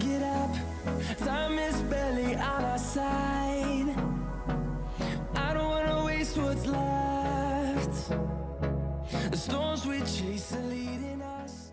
get up. Time is barely on our side. I don't wanna waste what's left. The storms we chase are leading us.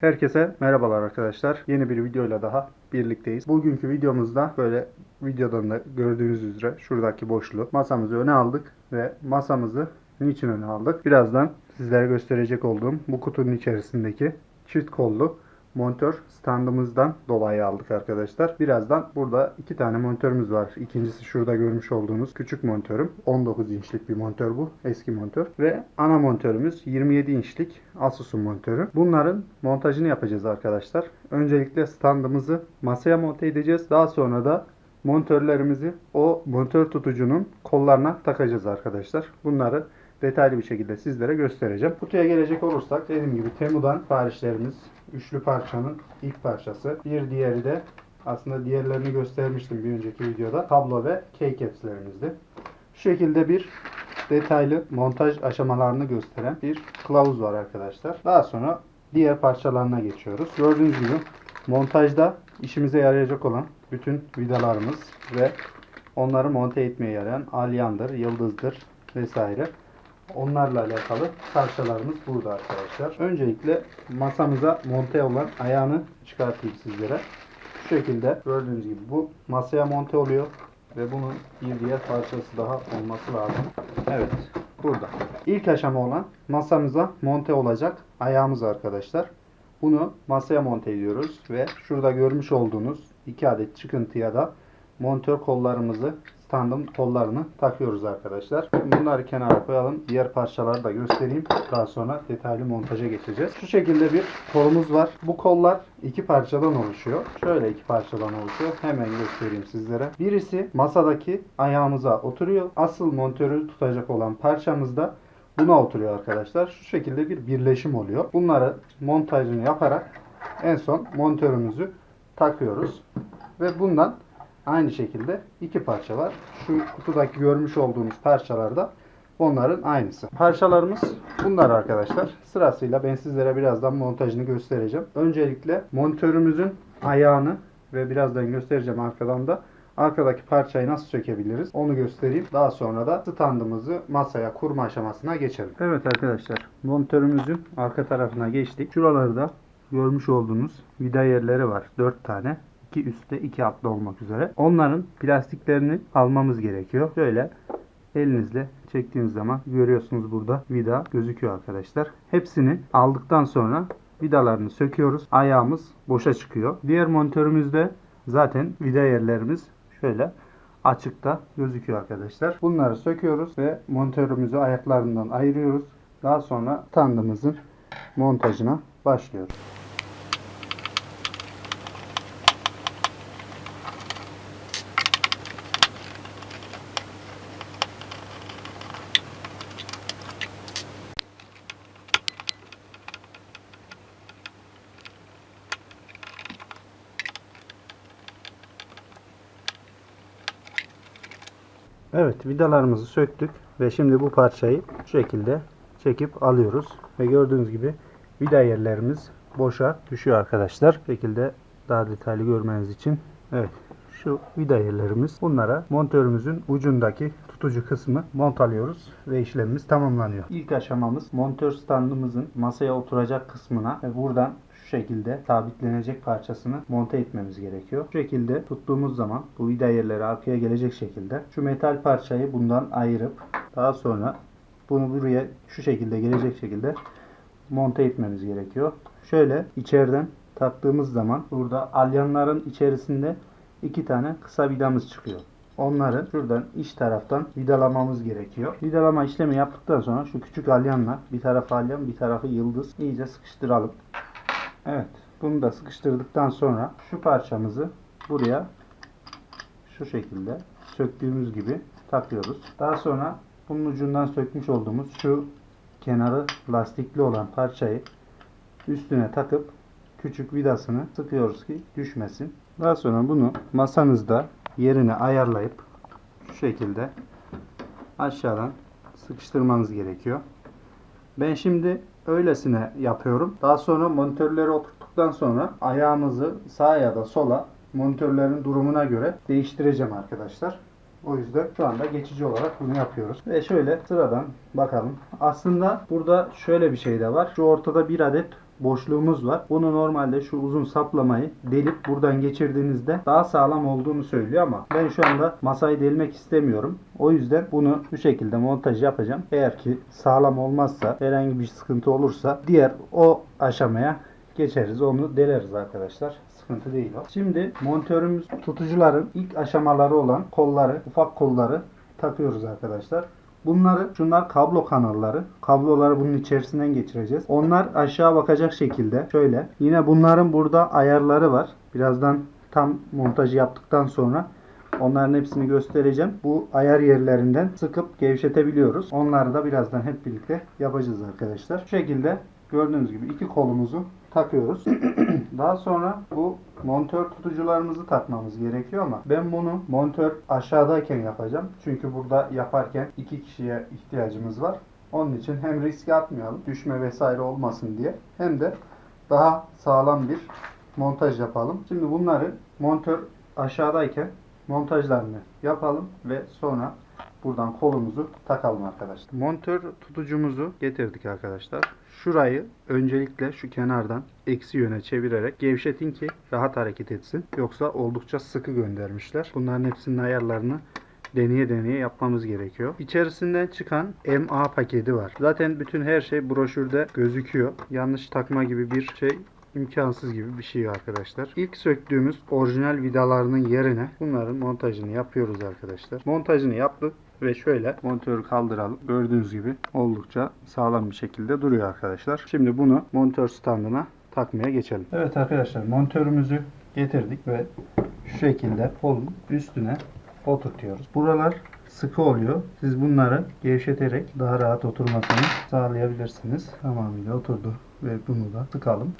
Herkese merhabalar arkadaşlar. Yeni bir videoyla daha birlikteyiz. Bugünkü videomuzda böyle videodan da gördüğünüz üzere şuradaki boşluğu masamızı öne aldık ve masamızı niçin öne aldık? Birazdan sizlere gösterecek olduğum bu kutunun içerisindeki çift kollu monitör standımızdan dolayı aldık arkadaşlar. Birazdan burada iki tane monitörümüz var. İkincisi şurada görmüş olduğunuz küçük monitörüm. 19 inçlik bir monitör bu. Eski monitör. Ve ana monitörümüz 27 inçlik Asus'un monitörü. Bunların montajını yapacağız arkadaşlar. Öncelikle standımızı masaya monte edeceğiz. Daha sonra da monitörlerimizi o monitör tutucunun kollarına takacağız arkadaşlar. Bunları detaylı bir şekilde sizlere göstereceğim. Kutuya gelecek olursak dediğim gibi Temu'dan siparişlerimiz üçlü parçanın ilk parçası. Bir diğeri de aslında diğerlerini göstermiştim bir önceki videoda. Tablo ve keycaps'lerimizdi. Şu şekilde bir detaylı montaj aşamalarını gösteren bir kılavuz var arkadaşlar. Daha sonra diğer parçalarına geçiyoruz. Gördüğünüz gibi montajda işimize yarayacak olan bütün vidalarımız ve onları monte etmeye yarayan alyandır, yıldızdır vesaire. Onlarla alakalı parçalarımız burada arkadaşlar. Öncelikle masamıza monte olan ayağını çıkartayım sizlere. Şu şekilde gördüğünüz gibi bu masaya monte oluyor ve bunun bir diğer parçası daha olması lazım. Evet burada. İlk aşama olan masamıza monte olacak ayağımız arkadaşlar. Bunu masaya monte ediyoruz ve şurada görmüş olduğunuz iki adet çıkıntıya da monitör kollarımızı standın kollarını takıyoruz arkadaşlar. Bunları kenara koyalım. Diğer parçaları da göstereyim. Daha sonra detaylı montaja geçeceğiz. Şu şekilde bir kolumuz var. Bu kollar iki parçadan oluşuyor. Şöyle iki parçadan oluşuyor. Hemen göstereyim sizlere. Birisi masadaki ayağımıza oturuyor. Asıl monitörü tutacak olan parçamız da buna oturuyor arkadaşlar. Şu şekilde bir birleşim oluyor. Bunları montajını yaparak en son monitörümüzü takıyoruz. Ve bundan aynı şekilde iki parça var. Şu kutudaki görmüş olduğunuz parçalar da onların aynısı. Parçalarımız bunlar arkadaşlar. Sırasıyla ben sizlere birazdan montajını göstereceğim. Öncelikle monitörümüzün ayağını ve birazdan göstereceğim arkadan da arkadaki parçayı nasıl sökebiliriz onu göstereyim. Daha sonra da standımızı masaya kurma aşamasına geçelim. Evet arkadaşlar monitörümüzün arka tarafına geçtik. Şuralarda görmüş olduğunuz vida yerleri var. 4 tane. 2 üstte 2 altta olmak üzere. Onların plastiklerini almamız gerekiyor. Şöyle elinizle çektiğiniz zaman görüyorsunuz burada vida gözüküyor arkadaşlar. Hepsini aldıktan sonra vidalarını söküyoruz. Ayağımız boşa çıkıyor. Diğer monitörümüzde zaten vida yerlerimiz şöyle açıkta gözüküyor arkadaşlar. Bunları söküyoruz ve monitörümüzü ayaklarından ayırıyoruz. Daha sonra standımızın montajına başlıyoruz. Evet vidalarımızı söktük ve şimdi bu parçayı şu şekilde çekip alıyoruz. Ve gördüğünüz gibi vida yerlerimiz boşa düşüyor arkadaşlar. Bu şekilde daha detaylı görmeniz için. Evet şu vida yerlerimiz. Bunlara montörümüzün ucundaki tutucu kısmı montalıyoruz ve işlemimiz tamamlanıyor. İlk aşamamız montör standımızın masaya oturacak kısmına ve buradan şu şekilde sabitlenecek parçasını monte etmemiz gerekiyor. Şu şekilde tuttuğumuz zaman bu vida yerleri arkaya gelecek şekilde şu metal parçayı bundan ayırıp daha sonra bunu buraya şu şekilde gelecek şekilde monte etmemiz gerekiyor. Şöyle içeriden taktığımız zaman burada alyanların içerisinde iki tane kısa vidamız çıkıyor. Onları şuradan iç taraftan vidalamamız gerekiyor. Vidalama işlemi yaptıktan sonra şu küçük alyanla bir tarafı alyan bir tarafı yıldız iyice sıkıştıralım. Evet. Bunu da sıkıştırdıktan sonra şu parçamızı buraya şu şekilde söktüğümüz gibi takıyoruz. Daha sonra bunun ucundan sökmüş olduğumuz şu kenarı lastikli olan parçayı üstüne takıp küçük vidasını sıkıyoruz ki düşmesin. Daha sonra bunu masanızda yerine ayarlayıp şu şekilde aşağıdan sıkıştırmanız gerekiyor. Ben şimdi öylesine yapıyorum. Daha sonra monitörleri oturttuktan sonra ayağımızı sağa ya da sola monitörlerin durumuna göre değiştireceğim arkadaşlar. O yüzden şu anda geçici olarak bunu yapıyoruz. Ve şöyle sıradan bakalım. Aslında burada şöyle bir şey de var. Şu ortada bir adet boşluğumuz var. Bunu normalde şu uzun saplamayı delip buradan geçirdiğinizde daha sağlam olduğunu söylüyor ama ben şu anda masayı delmek istemiyorum. O yüzden bunu bu şekilde montaj yapacağım. Eğer ki sağlam olmazsa herhangi bir sıkıntı olursa diğer o aşamaya geçeriz. Onu deleriz arkadaşlar. Sıkıntı değil. Şimdi montörümüz tutucuların ilk aşamaları olan kolları, ufak kolları takıyoruz arkadaşlar. Bunları, şunlar kablo kanalları. Kabloları bunun içerisinden geçireceğiz. Onlar aşağı bakacak şekilde şöyle. Yine bunların burada ayarları var. Birazdan tam montajı yaptıktan sonra onların hepsini göstereceğim. Bu ayar yerlerinden sıkıp gevşetebiliyoruz. Onları da birazdan hep birlikte yapacağız arkadaşlar. Şu şekilde gördüğünüz gibi iki kolumuzu takıyoruz. Daha sonra bu montör tutucularımızı takmamız gerekiyor ama ben bunu montör aşağıdayken yapacağım. Çünkü burada yaparken iki kişiye ihtiyacımız var. Onun için hem riske atmayalım, düşme vesaire olmasın diye hem de daha sağlam bir montaj yapalım. Şimdi bunları montör aşağıdayken montajlarını yapalım ve sonra buradan kolumuzu takalım arkadaşlar. Montör tutucumuzu getirdik arkadaşlar. Şurayı öncelikle şu kenardan eksi yöne çevirerek gevşetin ki rahat hareket etsin. Yoksa oldukça sıkı göndermişler. Bunların hepsinin ayarlarını deneye deneye yapmamız gerekiyor. İçerisinden çıkan MA paketi var. Zaten bütün her şey broşürde gözüküyor. Yanlış takma gibi bir şey imkansız gibi bir şey arkadaşlar. İlk söktüğümüz orijinal vidalarının yerine bunların montajını yapıyoruz arkadaşlar. Montajını yaptık ve şöyle monitörü kaldıralım. Gördüğünüz gibi oldukça sağlam bir şekilde duruyor arkadaşlar. Şimdi bunu monitör standına takmaya geçelim. Evet arkadaşlar montörümüzü getirdik ve şu şekilde kolun üstüne oturtuyoruz. Buralar sıkı oluyor. Siz bunları gevşeterek daha rahat oturmasını sağlayabilirsiniz. Tamamıyla oturdu ve bunu da sıkalım.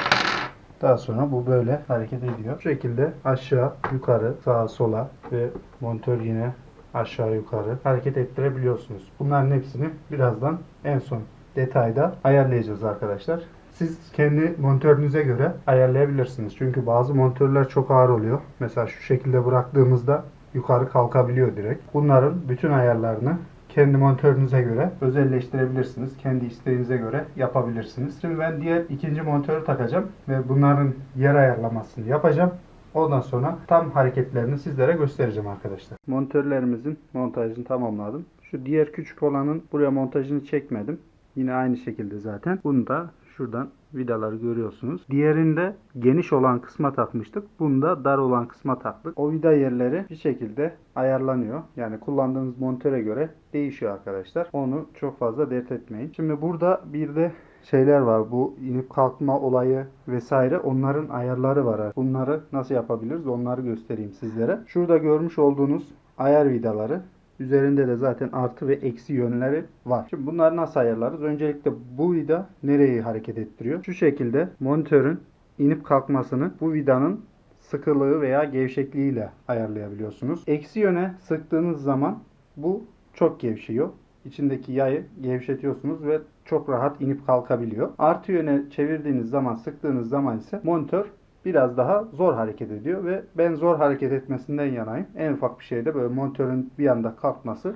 Daha sonra bu böyle hareket ediyor. Bu şekilde aşağı, yukarı, sağa, sola ve monitör yine aşağı yukarı hareket ettirebiliyorsunuz. Bunların hepsini birazdan en son detayda ayarlayacağız arkadaşlar. Siz kendi monitörünüze göre ayarlayabilirsiniz. Çünkü bazı monitörler çok ağır oluyor. Mesela şu şekilde bıraktığımızda yukarı kalkabiliyor direkt. Bunların bütün ayarlarını kendi monitörünüze göre özelleştirebilirsiniz. Kendi isteğinize göre yapabilirsiniz. Şimdi ben diğer ikinci monitörü takacağım ve bunların yer ayarlamasını yapacağım. Ondan sonra tam hareketlerini sizlere göstereceğim arkadaşlar. Monitörlerimizin montajını tamamladım. Şu diğer küçük olanın buraya montajını çekmedim. Yine aynı şekilde zaten. Bunu da şuradan vidaları görüyorsunuz. Diğerinde geniş olan kısma takmıştık. Bunda dar olan kısma taktık. O vida yerleri bir şekilde ayarlanıyor. Yani kullandığınız monitöre göre değişiyor arkadaşlar. Onu çok fazla dert etmeyin. Şimdi burada bir de şeyler var. Bu inip kalkma olayı vesaire. Onların ayarları var. Bunları nasıl yapabiliriz? Onları göstereyim sizlere. Şurada görmüş olduğunuz ayar vidaları. Üzerinde de zaten artı ve eksi yönleri var. Şimdi bunları nasıl ayarlarız? Öncelikle bu vida nereyi hareket ettiriyor? Şu şekilde monitörün inip kalkmasını bu vidanın sıkılığı veya gevşekliğiyle ayarlayabiliyorsunuz. Eksi yöne sıktığınız zaman bu çok gevşiyor. İçindeki yayı gevşetiyorsunuz ve çok rahat inip kalkabiliyor. Artı yöne çevirdiğiniz zaman, sıktığınız zaman ise monitör biraz daha zor hareket ediyor ve ben zor hareket etmesinden yanayım. En ufak bir şeyde böyle monitörün bir anda kalkması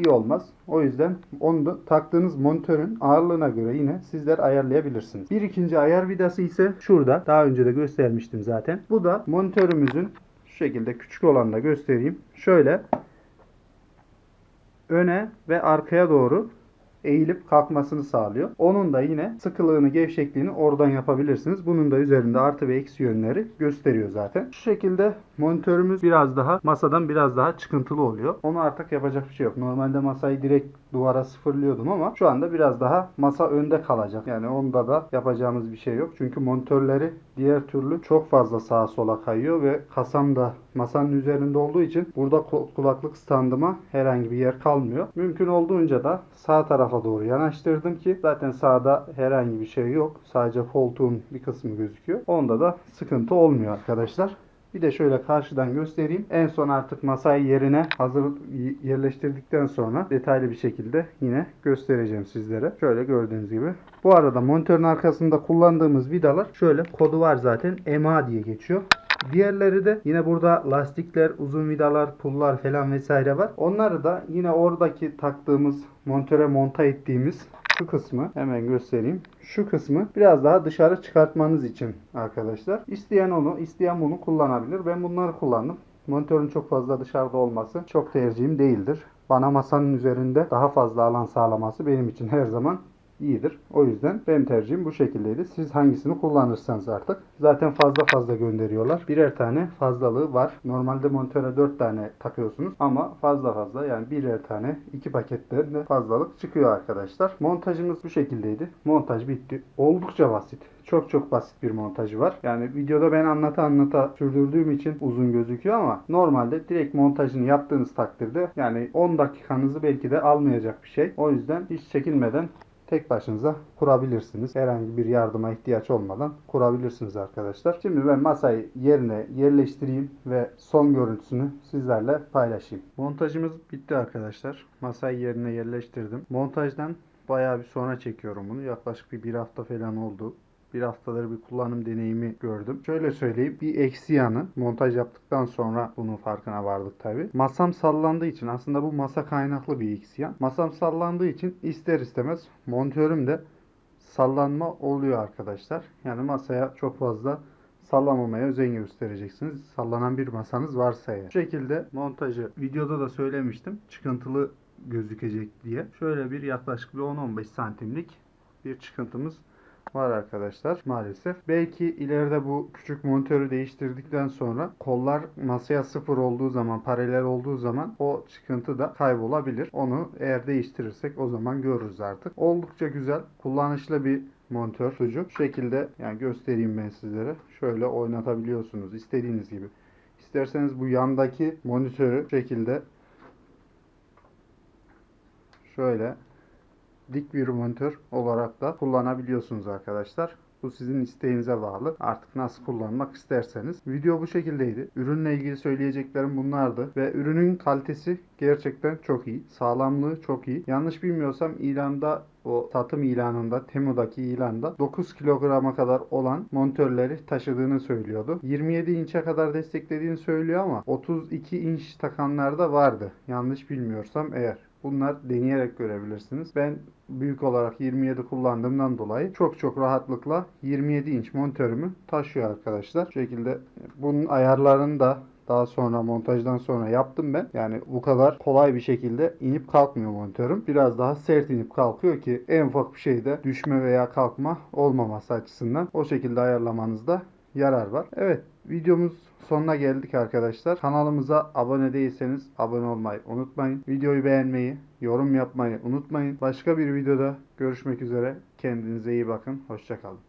iyi olmaz. O yüzden onu da taktığınız monitörün ağırlığına göre yine sizler ayarlayabilirsiniz. Bir ikinci ayar vidası ise şurada. Daha önce de göstermiştim zaten. Bu da monitörümüzün şu şekilde küçük olanı da göstereyim. Şöyle öne ve arkaya doğru eğilip kalkmasını sağlıyor. Onun da yine sıkılığını, gevşekliğini oradan yapabilirsiniz. Bunun da üzerinde artı ve eksi yönleri gösteriyor zaten. Şu şekilde monitörümüz biraz daha masadan biraz daha çıkıntılı oluyor. Onu artık yapacak bir şey yok. Normalde masayı direkt duvara sıfırlıyordum ama şu anda biraz daha masa önde kalacak. Yani onda da yapacağımız bir şey yok. Çünkü monitörleri diğer türlü çok fazla sağa sola kayıyor ve kasam da masanın üzerinde olduğu için burada ku- kulaklık standıma herhangi bir yer kalmıyor. Mümkün olduğunca da sağ tarafa doğru yanaştırdım ki zaten sağda herhangi bir şey yok. Sadece koltuğun bir kısmı gözüküyor. Onda da sıkıntı olmuyor arkadaşlar. Bir de şöyle karşıdan göstereyim. En son artık masayı yerine hazır yerleştirdikten sonra detaylı bir şekilde yine göstereceğim sizlere. Şöyle gördüğünüz gibi. Bu arada monitörün arkasında kullandığımız vidalar şöyle kodu var zaten. EMA diye geçiyor. Diğerleri de yine burada lastikler, uzun vidalar, pullar falan vesaire var. Onları da yine oradaki taktığımız montöre monta ettiğimiz şu kısmı hemen göstereyim. Şu kısmı biraz daha dışarı çıkartmanız için arkadaşlar. İsteyen onu, isteyen bunu kullanabilir. Ben bunları kullandım. Monitörün çok fazla dışarıda olması çok tercihim değildir. Bana masanın üzerinde daha fazla alan sağlaması benim için her zaman iyidir. O yüzden benim tercihim bu şekildeydi. Siz hangisini kullanırsanız artık. Zaten fazla fazla gönderiyorlar. Birer tane fazlalığı var. Normalde monitöre 4 tane takıyorsunuz ama fazla fazla yani birer tane iki paketten de fazlalık çıkıyor arkadaşlar. Montajımız bu şekildeydi. Montaj bitti. Oldukça basit. Çok çok basit bir montajı var. Yani videoda ben anlata anlata sürdürdüğüm için uzun gözüküyor ama normalde direkt montajını yaptığınız takdirde yani 10 dakikanızı belki de almayacak bir şey. O yüzden hiç çekinmeden tek başınıza kurabilirsiniz. Herhangi bir yardıma ihtiyaç olmadan kurabilirsiniz arkadaşlar. Şimdi ben masayı yerine yerleştireyim ve son görüntüsünü sizlerle paylaşayım. Montajımız bitti arkadaşlar. Masayı yerine yerleştirdim. Montajdan bayağı bir sonra çekiyorum bunu. Yaklaşık bir, bir hafta falan oldu. Bir haftadır bir kullanım deneyimi gördüm. Şöyle söyleyeyim. Bir eksi yanı montaj yaptıktan sonra bunun farkına vardık tabi. Masam sallandığı için aslında bu masa kaynaklı bir eksi yan. Masam sallandığı için ister istemez montörüm de sallanma oluyor arkadaşlar. Yani masaya çok fazla sallamamaya özen göstereceksiniz. Sallanan bir masanız varsa eğer. Bu şekilde montajı videoda da söylemiştim. Çıkıntılı gözükecek diye. Şöyle bir yaklaşık bir 10-15 santimlik bir çıkıntımız var arkadaşlar maalesef. Belki ileride bu küçük monitörü değiştirdikten sonra kollar masaya sıfır olduğu zaman paralel olduğu zaman o çıkıntı da kaybolabilir. Onu eğer değiştirirsek o zaman görürüz artık. Oldukça güzel kullanışlı bir monitör tutucu. Şu şekilde yani göstereyim ben sizlere. Şöyle oynatabiliyorsunuz istediğiniz gibi. İsterseniz bu yandaki monitörü şekilde şöyle dik bir monitör olarak da kullanabiliyorsunuz arkadaşlar. Bu sizin isteğinize bağlı. Artık nasıl kullanmak isterseniz. Video bu şekildeydi. Ürünle ilgili söyleyeceklerim bunlardı. Ve ürünün kalitesi gerçekten çok iyi. Sağlamlığı çok iyi. Yanlış bilmiyorsam ilanda o satım ilanında Temu'daki ilanda 9 kilograma kadar olan monitörleri taşıdığını söylüyordu. 27 inçe kadar desteklediğini söylüyor ama 32 inç takanlar da vardı. Yanlış bilmiyorsam eğer. Bunlar deneyerek görebilirsiniz. Ben büyük olarak 27 kullandığımdan dolayı çok çok rahatlıkla 27 inç monitörümü taşıyor arkadaşlar. Şu şekilde bunun ayarlarını da daha sonra montajdan sonra yaptım ben. Yani bu kadar kolay bir şekilde inip kalkmıyor monitörüm. Biraz daha sert inip kalkıyor ki en ufak bir şeyde düşme veya kalkma olmaması açısından o şekilde ayarlamanızda yarar var. Evet videomuz sonuna geldik arkadaşlar. Kanalımıza abone değilseniz abone olmayı unutmayın. Videoyu beğenmeyi, yorum yapmayı unutmayın. Başka bir videoda görüşmek üzere. Kendinize iyi bakın. Hoşçakalın.